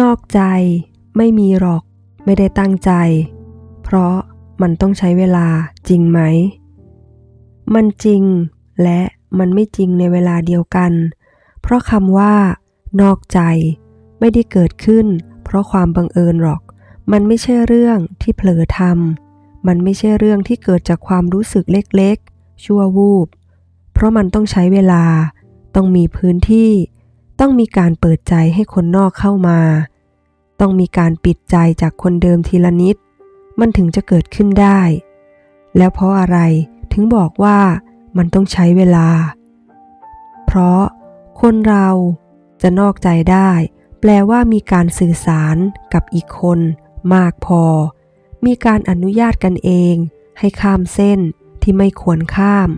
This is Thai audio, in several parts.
นอกใจ ไม่มีหรอก ไม่ได้ตั้งใจ เพราะมันต้องใช้เวลาจริงไหม มันจริงและมันไม่จริงในเวลาเดียวกัน เพราะคำว่า นอกใจ ไม่ได้เกิดขึ้น เพราะความบังเอิญหรอก มันไม่ใช่เรื่องที่เผลอทำมันไม่ใช่เรื่องที่เกิดจากความรู้สึกเล็กๆ ชั่ววูบ เพราะมันต้องใช้เวลา ต้องมีพื้นที่ ต้องมีการเปิดใจให้คนนอกเข้ามา ต้องมีการปิดใจจากคนเดิมทีละนิด มันถึงจะเกิดขึ้นได้ แล้วเพราะอะไรถึงบอกว่ามันต้องใช้เวลา เพราะคนเราจะนอกใจได้ แปลว่ามีการสื่อสารกับอีกคนมากพอ มีการอนุญาตกันเอง ให้ข้ามเส้นที่ไม่ควรข้าม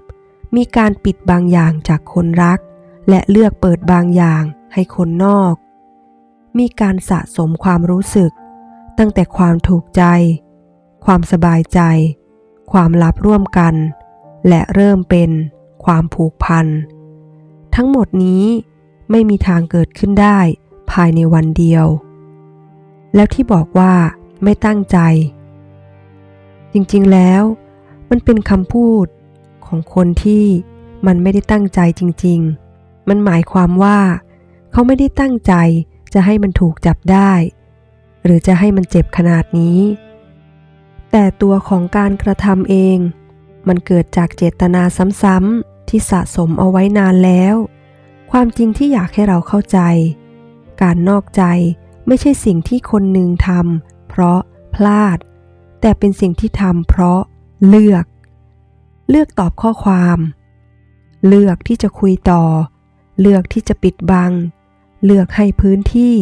มีการปิดบางอย่างจากคนรัก และเลือกเปิดบางอย่างให้คนนอก มีการสะสมความรู้สึก ตั้งแต่ความถูกใจ ความสบายใจ ความลับร่วมกัน และเริ่มเป็นความผูกพัน ทั้งหมดนี้ไม่มีทางเกิดขึ้นได้ภายในวันเดียว แล้วที่บอกว่าไม่ตั้งใจ จริงๆแล้ว มันเป็นคำพูดของคนที่มันไม่ได้ตั้งใจจริง ๆ มันหมายความว่า เขาไม่ได้ตั้งใจจะให้มันถูกจับได้ หรือจะให้มันเจ็บขนาดนี้ แต่ตัวของการกระทำเอง มันเกิดจากเจตนาซ้ำๆที่สะสมเอาไว้นานแล้ว ความจริงที่อยากให้เราเข้าใจ การนอกใจไม่ใช่สิ่งที่คนหนึ่งทำเพราะพลาด แต่เป็นสิ่งที่ทำเพราะเลือก เลือกตอบข้อความ เลือกที่จะคุยต่อ เลือกที่จะปิดบัง เลือกให้พื้นที่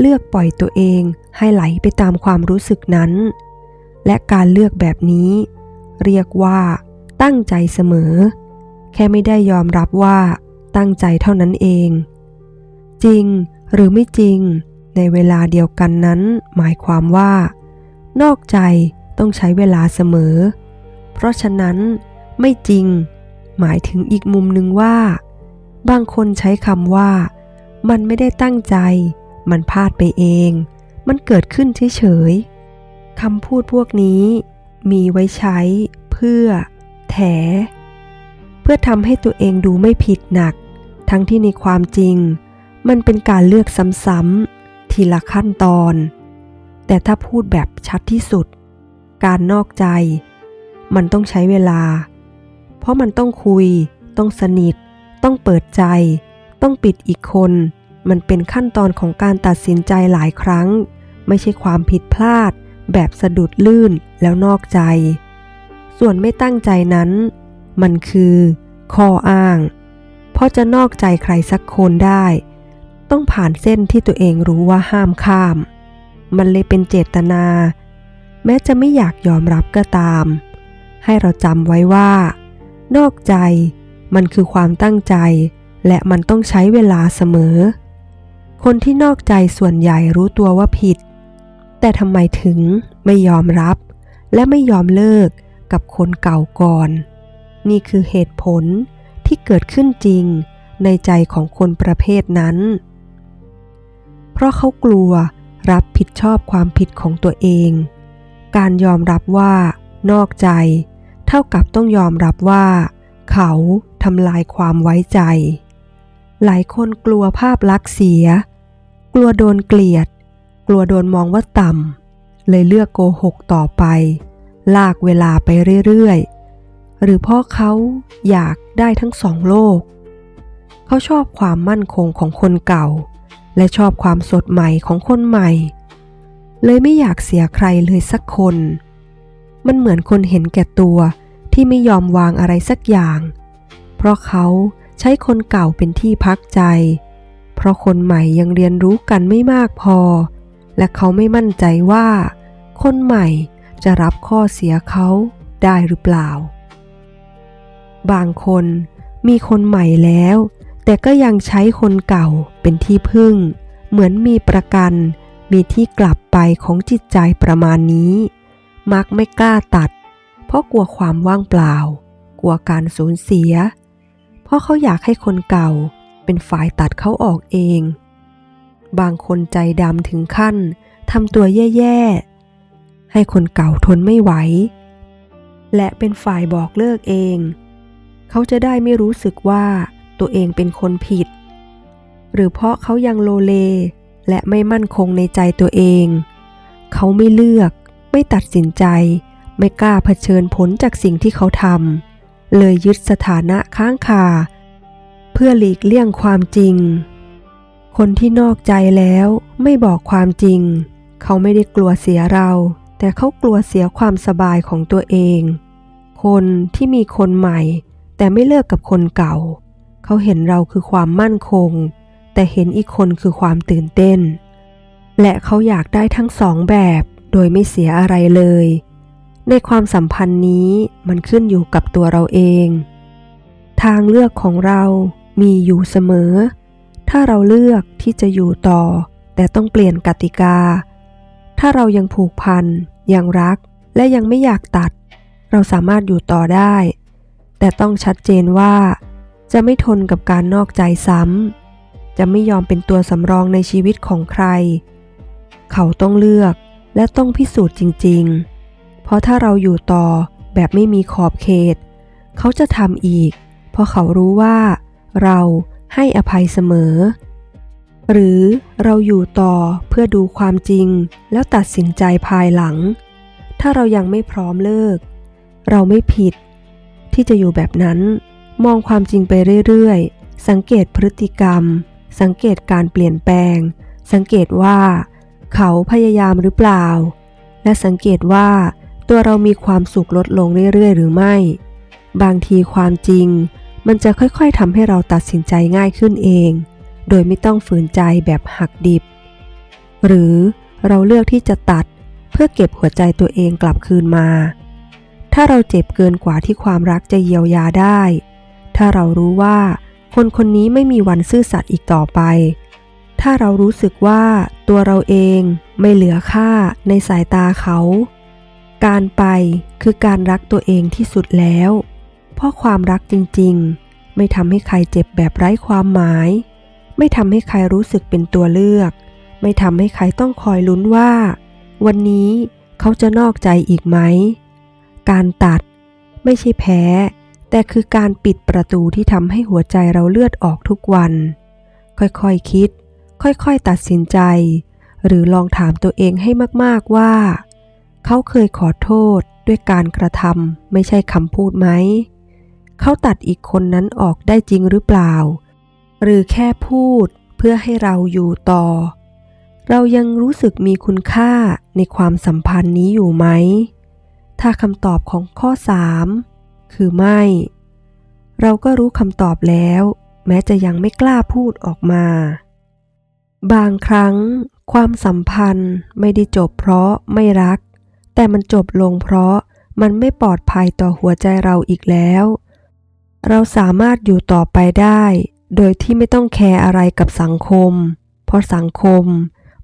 เลือกปล่อยตัวเองให้ไหลไปตามความรู้สึกนั้น และการเลือกแบบนี้ เรียกว่า ตั้งใจเสมอ แค่ไม่ได้ยอมรับว่า ตั้งใจเท่านั้นเอง จริงหรือไม่จริง ในเวลาเดียวกันนั้น หมายความว่า นอกใจต้องใช้เวลาเสมอ เพราะฉะนั้น ไม่จริง หมายถึงอีกมุมหนึ่งว่า บางคนใช้คำว่า มันไม่ได้ตั้งใจ มันพลาดไปเอง มันเกิดขึ้นเฉยๆคำพูดพวกนี้ มีไว้ใช้ เพื่อ แถ เพื่อทำให้ตัวเองดูไม่ผิดหนัก ทั้งที่ในความจริง มันเป็นการเลือกซ้ำๆทีละขั้นตอน แต่ถ้าพูดแบบชัดที่สุด การนอกใจ มันต้องใช้เวลา เพราะมันต้องคุย ต้องสนิท ต้องเปิดใจ ต้องปิดอีกคน มันเป็นขั้นตอนของการตัดสินใจหลายครั้ง ไม่ใช่ความผิดพลาด แบบสะดุดลื่นแล้วนอกใจ ส่วนไม่ตั้งใจนั้น มันคือข้ออ้าง เพราะจะนอกใจใครสักคนได้ ต้องผ่านเส้นที่ตัวเองรู้ว่าห้ามข้าม มันเลยเป็นเจตนา แม้จะไม่อยากยอมรับก็ตาม ให้เราจำไว้ว่า นอกใจ มันคือความตั้งใจ และมันต้องใช้เวลาเสมอ คนที่นอกใจส่วนใหญ่รู้ตัวว่าผิด แต่ทำไมถึงไม่ยอมรับ และไม่ยอมเลิกกับคนเก่าก่อน นี่คือเหตุผลที่เกิดขึ้นจริงในใจของคนประเภทนั้น เพราะเขากลัวรับผิดชอบความผิดของตัวเอง การยอมรับว่า นอกใจ เท่ากับต้องยอมรับว่า เขา ทำลายความไว้ใจ หลายคนกลัวภาพลักษณ์เสีย กลัวโดนเกลียด กลัวโดนมองว่าต่ำ เลยเลือกโกหกต่อไป ลากเวลาไปเรื่อยๆ หรือเพราะเขาอยากได้ทั้งสองโลก เขาชอบความมั่นคงของคนเก่า และชอบความสดใหม่ของคนใหม่ เลยไม่อยากเสียใครเลยสักคน มันเหมือนคนเห็นแก่ตัวที่ไม่ยอมวางอะไรสักอย่าง เพราะเขาใช้คนเก่าเป็นที่พักใจ เพราะคนใหม่ยังเรียนรู้กันไม่มากพอ และเขาไม่มั่นใจว่า คนใหม่จะรับข้อเสียเขาได้หรือเปล่า บางคนมีคนใหม่แล้ว แต่ก็ยังใช้คนเก่าเป็นที่พึ่ง เหมือนมีประกัน มีที่กลับไปของจิตใจประมาณนี้ มักไม่กล้าตัด เพราะกลัวความว่างเปล่า กลัวการสูญเสีย เพราะเขาอยากให้คนเก่าเป็นฝ่ายตัดเขาออกเอง บางคนใจดำถึงขั้นทำตัวแย่ๆ ให้คนเก่าทนไม่ไหว และเป็นฝ่ายบอกเลิกเอง เขาจะได้ไม่รู้สึกว่าตัวเองเป็นคนผิด หรือเพราะเขายังโลเลและไม่มั่นคงในใจตัวเอง เขาไม่เลือก ไม่ตัดสินใจ ไม่กล้าเผชิญผลจากสิ่งที่เขาทำ เลยยึดสถานะค้างคา เพื่อหลีกเลี่ยงความจริง คนที่นอกใจแล้วไม่บอกความจริง เขาไม่ได้กลัวเสียเรา แต่เขากลัวเสียความสบายของตัวเอง คนที่มีคนใหม่ แต่ไม่เลิกกับคนเก่า เขาเห็นเราคือความมั่นคง แต่เห็นอีกคนคือความตื่นเต้น และเขาอยากได้ทั้งสองแบบ โดยไม่เสียอะไรเลย ในความสัมพันธ์นี้มันขึ้นอยู่กับตัวเราเอง ทางเลือกของเรามีอยู่เสมอ ถ้าเราเลือกที่จะอยู่ต่อ แต่ต้องเปลี่ยนกติกา ถ้าเรายังผูกพัน ยังรัก และยังไม่อยากตัด เราสามารถอยู่ต่อได้ แต่ต้องชัดเจนว่า จะไม่ทนกับการนอกใจซ้ำ จะไม่ยอมเป็นตัวสำรองในชีวิตของใคร เขาต้องเลือกและต้องพิสูจน์จริง ๆ ราะถ้าเราอยู่ต่อแบบไม่มีขอบเขต เขาจะทำอีก เพราะเขารู้ว่า เราให้อภัยเสมอ หรือเราอยู่ต่อเพื่อดูความจริงแล้วตัดสินใจภายหลัง ถ้าเรายังไม่พร้อมเลิก เราไม่ผิด ที่จะอยู่แบบนั้น มองความจริงไปเรื่อยๆ สังเกตพฤติกรรม สังเกตการเปลี่ยนแปลง สังเกตว่า เขาพยายามหรือเปล่า และสังเกตว่า ตัวเรามีความสุขลดลงเรื่อยๆ หรือไม่ บางทีความจริง มันจะค่อยๆทำให้เราตัดสินใจง่ายขึ้นเอง โดยไม่ต้องฝืนใจแบบหักดิบ หรือเราเลือกที่จะตัดเพื่อเก็บหัวใจตัวเองกลับคืนมา ถ้าเราเจ็บเกินกว่าที่ความรักจะเยียวยาได้ ถ้าเรารู้ว่าคนคนนี้ไม่มีวันซื่อสัตย์อีกต่อไป ถ้าเรารู้สึกว่าตัวเราเองไม่เหลือค่าในสายตาเขา การไปคือการรักตัวเองที่สุดแล้ว เพราะความรักจริงๆ ไม่ทำให้ใครเจ็บแบบไร้ความหมาย ไม่ทำให้ใครรู้สึกเป็นตัวเลือก ไม่ทำให้ใครต้องคอยลุ้นว่า วันนี้เขาจะนอกใจอีกไหม การตัดไม่ใช่แพ้ แต่คือการปิดประตูที่ทำให้หัวใจเราเลือดออกทุกวัน ค่อยๆคคิด ค่อยๆตัดสินใจ หรือลองถามตัวเองให้มากๆว่า เขาเคยขอโทษด้วยการกระทำไม่ใช่คำพูดไหม เขาตัดอีกคนนั้นออกได้จริงหรือเปล่า หรือแค่พูดเพื่อให้เราอยู่ต่อ เรายังรู้สึกมีคุณค่าในความสัมพันธ์นี้อยู่ไหม ถ้าคำตอบของข้อ 3 คือไม่ เราก็รู้คำตอบแล้ว แม้จะยังไม่กล้าพูดออกมา บางครั้ง ความสัมพันธ์ไม่ได้จบเพราะไม่รัก แต่มันจบลงเพราะมันไม่ปลอดภัยต่อหัวใจเราอีกแล้ว เราสามารถอยู่ต่อไปได้ โดยที่ไม่ต้องแคร์อะไรกับสังคม เพราะสังคม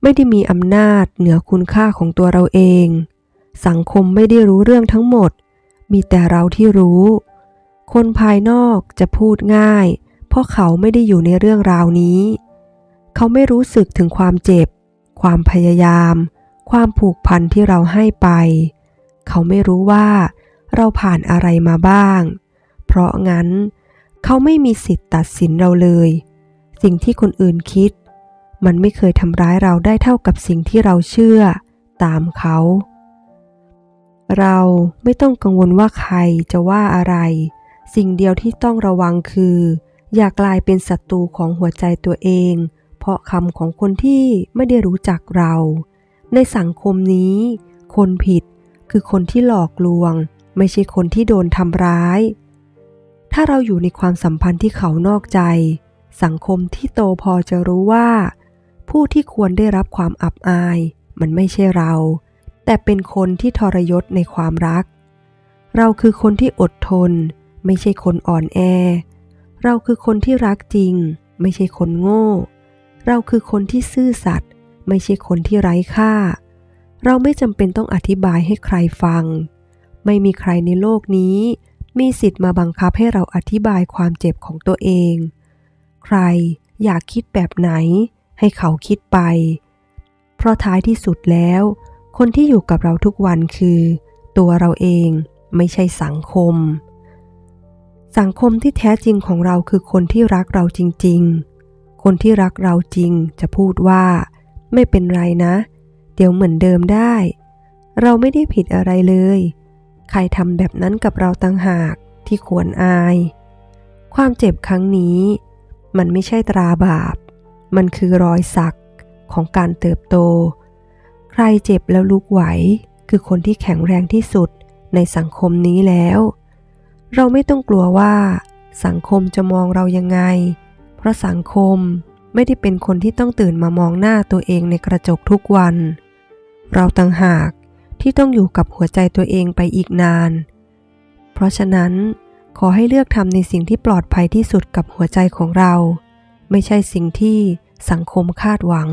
ไม่ได้มีอำนาจเหนือคุณค่าของตัวเราเอง สังคมไม่ได้รู้เรื่องทั้งหมด มีแต่เราที่รู้ คนภายนอกจะพูดง่าย เพราะเขาไม่ได้อยู่ในเรื่องราวนี้ เขาไม่รู้สึกถึงความเจ็บ ความพยายาม ความผูกพันที่เราให้ไป เขาไม่รู้ว่าเราผ่านอะไรมาบ้าง เพราะงั้น เขาไม่มีสิทธิ์ตัดสินเราเลย สิ่งที่คนอื่นคิด มันไม่เคยทำร้ายเราได้เท่ากับสิ่งที่เราเชื่อ ตามเขา เราไม่ต้องกังวลว่าใครจะว่าอะไร สิ่งเดียวที่ต้องระวังคือ อย่ากลายเป็นศัตรูของหัวใจตัวเอง เพราะคำของคนที่ไม่ได้รู้จักเรา ในสังคมนี้ คนผิดคือคนที่หลอกลวง ไม่ใช่คนที่โดนทำร้าย ถ้าเราอยู่ในความสัมพันธ์ที่เขานอกใจ สังคมที่โตพอจะรู้ว่า ผู้ที่ควรได้รับความอับอาย มันไม่ใช่เรา แต่เป็นคนที่ทรยศในความรัก เราคือคนที่อดทน ไม่ใช่คนอ่อนแอ เราคือคนที่รักจริง ไม่ใช่คนโง่ เราคือคนที่ซื่อสัตย์ ไม่ใช่คนที่ไร้ค่า เราไม่จำเป็นต้องอธิบายให้ใครฟัง ไม่มีใครในโลกนี้ มีสิทธิ์มาบังคับให้เราอธิบายความเจ็บของตัวเอง ใครอยากคิดแบบไหน ให้เขาคิดไป เพราะท้ายที่สุดแล้ว คนที่อยู่กับเราทุกวันคือ ตัวเราเองไม่ใช่สังคม สังคมที่แท้จริงของเราคือคนที่รักเราจริง ๆ คนที่รักเราจริงจะพูดว่า ไม่เป็นไรนะ เดี๋ยวเหมือนเดิมได้ เราไม่ได้ผิดอะไรเลย ใครทำแบบนั้นกับเราต่างหากที่ควรอาย ความเจ็บครั้งนี้ มันไม่ใช่ตราบาป มันคือรอยสักของการเติบโต ใครเจ็บแล้วลุกไหว คือคนที่แข็งแรงที่สุดในสังคมนี้แล้ว เราไม่ต้องกลัวว่า สังคมจะมองเรายังไง เพราะสังคม ไม่ได้เป็นคนที่ต้องตื่นมามองหน้าตัวเองในกระจกทุกวัน เราต่างหากที่ต้องอยู่กับหัวใจตัวเองไปอีกนาน เพราะฉะนั้น ขอให้เลือกทำในสิ่งที่ปลอดภัยที่สุดกับหัวใจของเรา ไม่ใช่สิ่งที่สังคมคาดหวัง